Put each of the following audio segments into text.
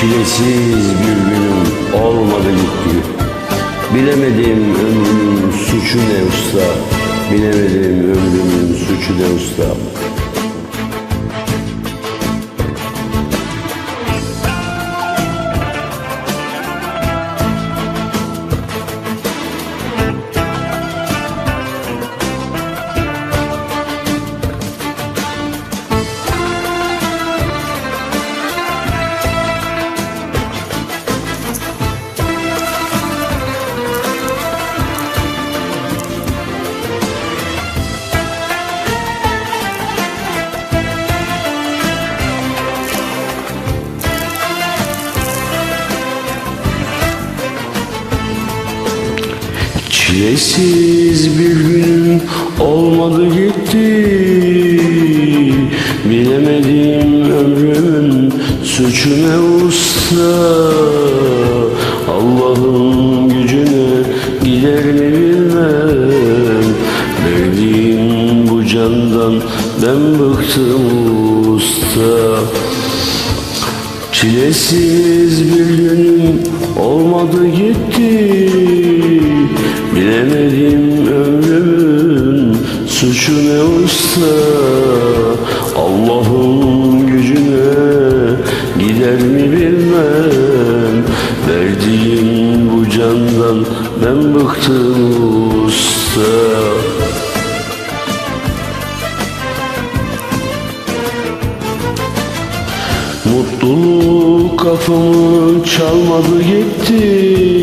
Çilesiz bir günüm olmadı gitti. Bilemedim ömrümün suçu ne usta. Bilemedim ömrümün suçu ne usta. Çilesiz bir gün olmadı gitti. Bilemedim ömrümün suçu ne usta. Allah'ın gücüne gider mi bilmem. Verdiğin bu candan ben bıktım usta. Çilesiz bir günüm olmadı gitti Bilemedim ömrümün suçu ne usta Allah'ın gücüne gider mi bilmem. Verdiğin bu candan ben bıktım usta. Mutluluk kafamı çalmadı gitti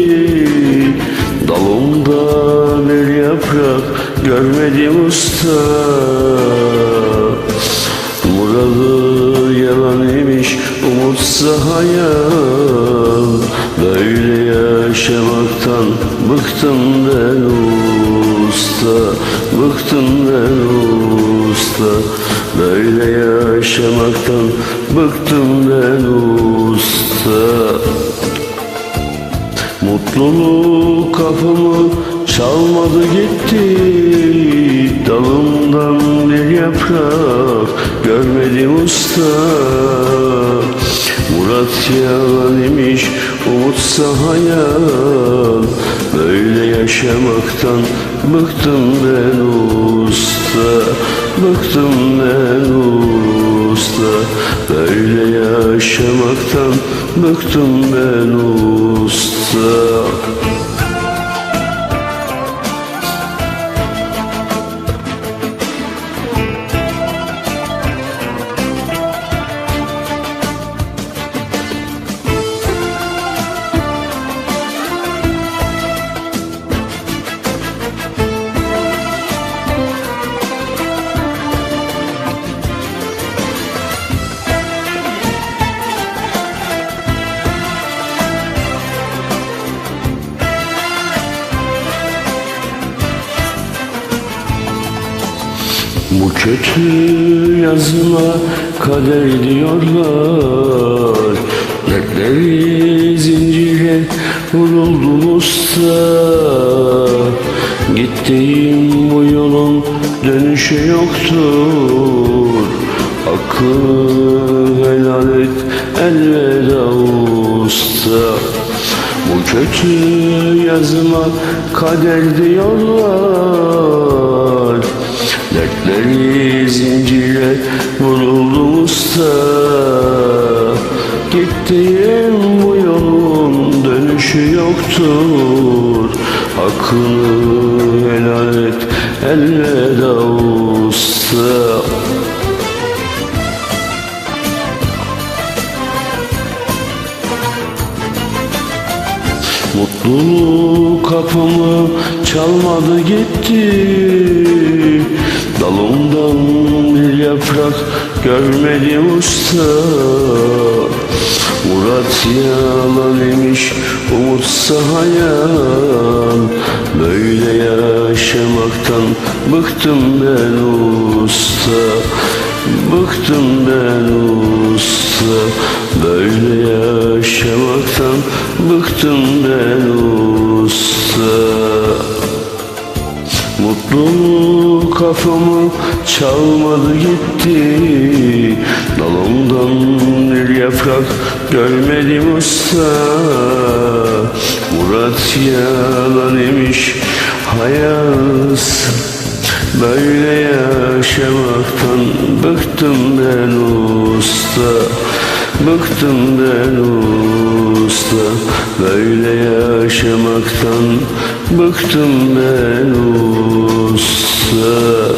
görmedim usta. Muradı yalan imiş umutsa hayal. Böyle yaşamaktan bıktım ben usta Bıktım ben usta. Böyle yaşamaktan bıktım ben usta. Mutluluk kafamı çalmadı gitti Dalımdan bir yaprak. Görmedim usta. Murat yalan imiş umutsa hayal Böyle yaşamaktan bıktım ben usta. Bıktım ben usta. Böyle yaşamaktan bıktım ben usta Bu kötü yazıma kader diyorlar. Dertleri zincire vuruldum usta. Gittiğim bu yolun dönüşü yoktur. Hakkını helal et elveda usta. Bu kötü yazıma kader diyorlar Dertleri zincire vuruldum usta. Gittiğim bu yolun dönüşü yoktur. Hakkını helal et elveda usta. Mutluluk kapımı çalmadı gitti görmedim usta. Murat yalan imiş umutsa hayal Böyle yaşamaktan bıktım ben usta. Bıktım ben usta. Böyle yaşamaktan bıktım ben usta Mutluluk kafamı çalmadı gitti. Dalımdan bir yaprak görmedim usta. Murat yalan imiş hayat. Böyle yaşamaktan bıktım ben usta Bıktım ben usta Böyle yaşamaktan. Bıktım ben usta.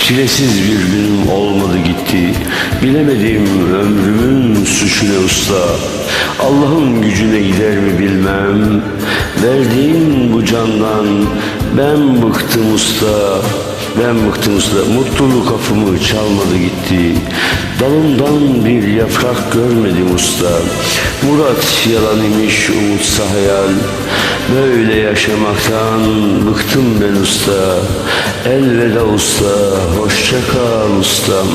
Çilesiz bir günüm olmadı gitti. Bilemedim ömrümün suçu ne usta. Allah'ın gücüne gider mi bilmem. Verdiğin bu candan ben bıktım usta Ben bıktım Mutluluk kapımı çalmadı gitti. Dalımdan bir yaprak görmedim usta. Murat yalan imiş umutsa hayal. Böyle yaşamaktan bıktım ben usta. Elveda usta Hoşça kal ustam